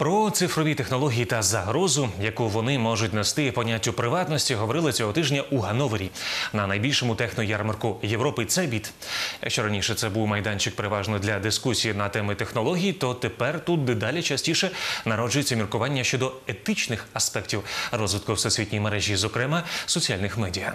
Про цифрові технології та загрозу, яку вони можуть нести поняттю приватності, говорили цього тижня у Гановері на найбільшому техноярмарку Європи. Цебіт. Якщо раніше це був майданчик переважно для дискусії на теми технологій, то тепер тут дедалі частіше народжується міркування щодо етичних аспектів розвитку всесвітньої мережі, зокрема соціальних медіа.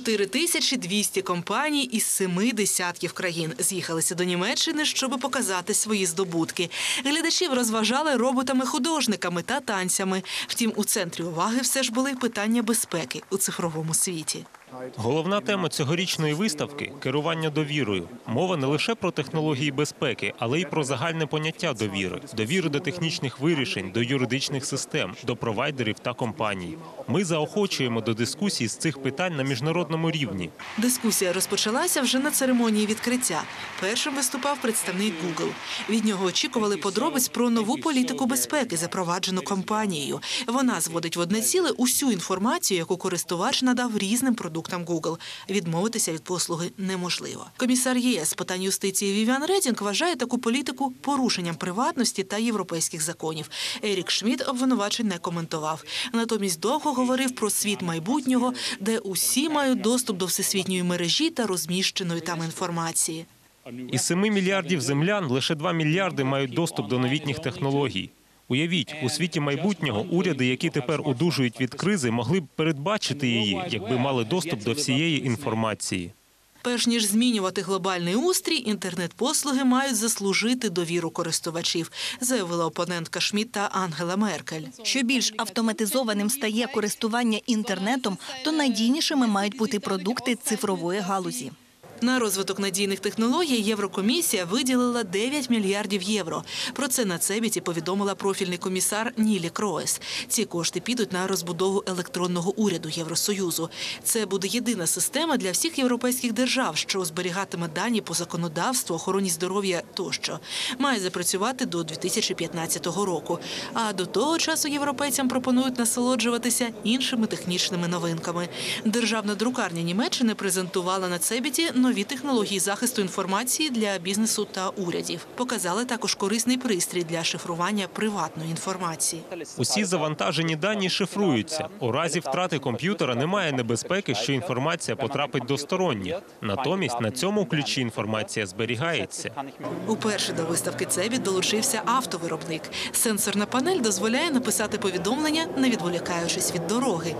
4200 компаній із семи десятків країн з'їхалися до Німеччини, щоб показати свої здобутки. Глядачів розважали роботами-художниками та танцями. Втім, у центрі уваги все ж були питання безпеки у цифровому світі. Головна тема цьогорічної виставки керування довірою. Мова не лише про технології безпеки, але й про загальне поняття довіри, довіри до технічних вирішень, до юридичних систем, до провайдерів та компаній. Ми заохочуємо до дискусій з цих питань на міжнародному рівні. Дискусія розпочалася вже на церемонії відкриття. Першим виступав представник Google. Від нього очікували подробиць про нову політику безпеки, запроваджену компанією. Вона зводить в одне ціле усю інформацію, яку користувач надав різним продуктам Google. Відмовитися від послуги неможливо. Комісар ЄС з питань юстиції Вівіан Редінг вважає таку політику порушенням приватності та європейських законів. Ерік Шмідт обвинувачень не коментував. Натомість довго говорив про світ майбутнього, де усі мають доступ до всесвітньої мережі та розміщеної там інформації. Із 7 мільярдів землян лише 2 мільярди мають доступ до новітніх технологій. Уявіть, у світі майбутнього уряди, які тепер одужують від кризи, могли б передбачити її, якби мали доступ до всієї інформації. Перш ніж змінювати глобальний устрій, інтернет-послуги мають заслужити довіру користувачів, заявила опонентка Шмідт Ангела Меркель. Що більш автоматизованим стає користування інтернетом, то надійнішими мають бути продукти цифрової галузі. На розвиток надійних технологій Єврокомісія виділила 9 мільярдів євро. Про це на Цебіті повідомила профільний комісар Нілі Кроес. Ці кошти підуть на розбудову електронного уряду Євросоюзу. Це буде єдина система для всіх європейських держав, що зберігатиме дані по законодавству, охороні здоров'я тощо. Має запрацювати до 2015 року. А до того часу європейцям пропонують насолоджуватися іншими технічними новинками. Державна друкарня Німеччини презентувала на Цебіті нові технології захисту інформації для бізнесу та урядів. Показали також корисний пристрій для шифрування приватної інформації. Усі завантажені дані шифруються. У разі втрати комп'ютера немає небезпеки, що інформація потрапить до сторонніх. Натомість на цьому ключі інформація зберігається. Уперше до виставки Цебіт долучився автовиробник. Сенсорна панель дозволяє написати повідомлення, не відволікаючись від дороги.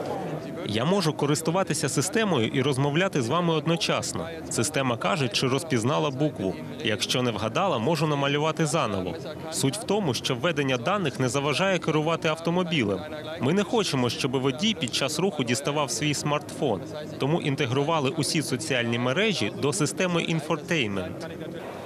Я можу користуватися системою і розмовляти з вами одночасно. Система каже, чи розпізнала букву. Якщо не вгадала, можу намалювати заново. Суть в тому, що введення даних не заважає керувати автомобілем. Ми не хочемо, щоб водій під час руху діставав свій смартфон, тому інтегрували усі соціальні мережі до системи інфортеймент.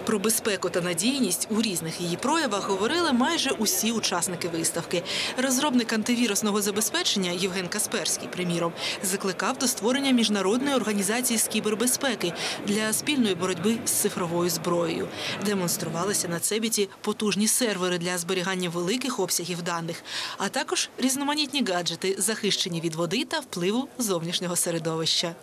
Про безпеку та надійність у різних її проявах говорили майже усі учасники виставки. Розробник антивірусного забезпечення Євген Касперський, приміром, закликав до створення міжнародної організації з кібербезпеки для спільної боротьби з цифровою зброєю. Демонструвалися на цебіті потужні сервери для зберігання великих обсягів даних, а також різноманітні гаджети, захищені від води та впливу зовнішнього середовища.